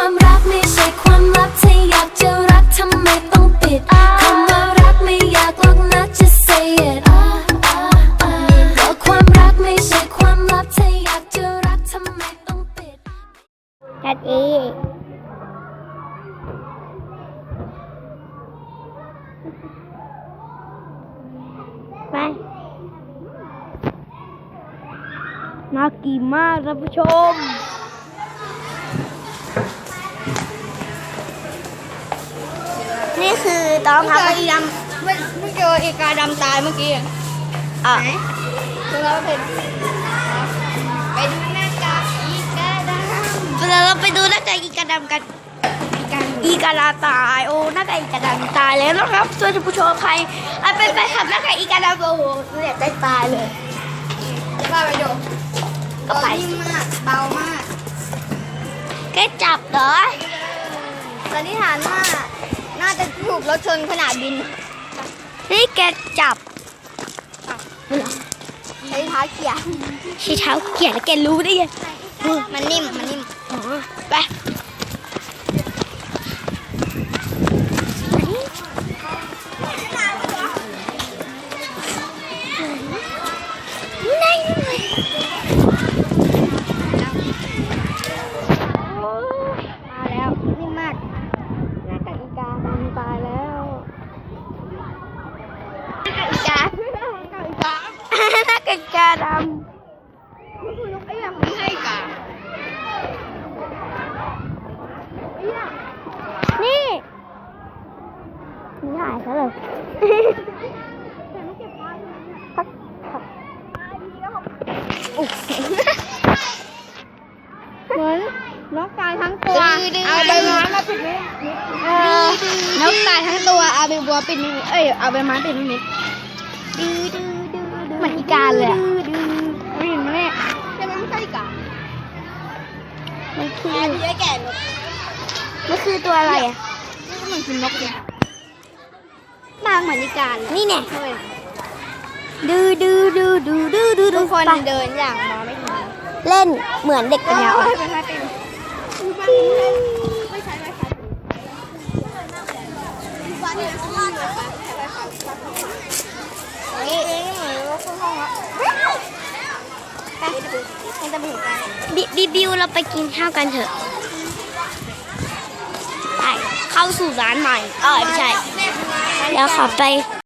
ความรักไม่ใช่ความลับถ้าอยากจะรักทำไมต้องปิดคำว่ารักไม่อยากหรอกนะ just say it ก็ความรักไม่ใช่ความลับถ้าอยากจะรักทำไมต้องปิดจัดเองไปน่ากินมากท่านผู้ชม นี่คือตอนเจพักออีดำเมื่อเมื่อเจออีกาดำตายเมื่อกี้อะอะแล้วก็เป็นไปดูหน้ากากอีกาดำเราไปดูหน้ากากอีกาดำกัน อีกาดำตายโอ้หน้ากากอีกาดำตายแล้วนะครับส่วนท่านผู้ชมใครอะเป็นไปขับหน้ากากอีกาดำโอ้โหเนี่ยใจตายเลยจะพาไปดูก็ไป นิ่มมากเบามากแกจับเหรอสันนิษฐานว่า น่าจะถูกรถชนขนาดบิน นี่แกจับใช้เท้าเขี่ยใช้เท้าเขี่ยแล้วแกรู้ได้ยังมันนิ่ม มันนิ่มอ๋อไปมาแล้วนิ่มมากหน้ากากอีกาดำตายแล้วหน้ากากอีกาหน้ากากอีกา หน้ากากอีกาดนี่คือนกเอี้ยงไม่ใช่อีกาเอี้ยงำนี่นี่หายซะเลยแต่ไม่เก็บปลาอยู่เนี่ยพักพักเหมือนนกตายทั้งตัว เอาใบไม้มาปิดไว้เออนกตายทั้งตัว เอาใบบัวปิดนิดเอ้ย เอาใบไม้ปิดนิดเหมือนอี กาเลยอะไม่เห็นไหมเนี่ยใช่ไหมไม่ใช่อีกามันคือแก่ที่แก่นกมันคือตัวอะไรอะนี่มันคือนกเนี่ยนางเหมือนอีกาเลยนี่เนี่ยเฮ้ยดูดูดูดูดูดูดูทุกคนไปเดินอย่างมองไม่เห็นเล่นเหมือนเด็กปัญญาอ่อนไม่ใช่เป็นไม่ใช่ไม่ใช่วันนี้เขาว่าหนูค่ะเอ๊ะเหมือนว่าเข้าห้องแล้วไป มันจะไปเห็นกันบิบิบิวเราไปกินข้าวกันเถอะไปเข้าสู่ร้านใหม่เออไม่ใช่ แล้วขอไป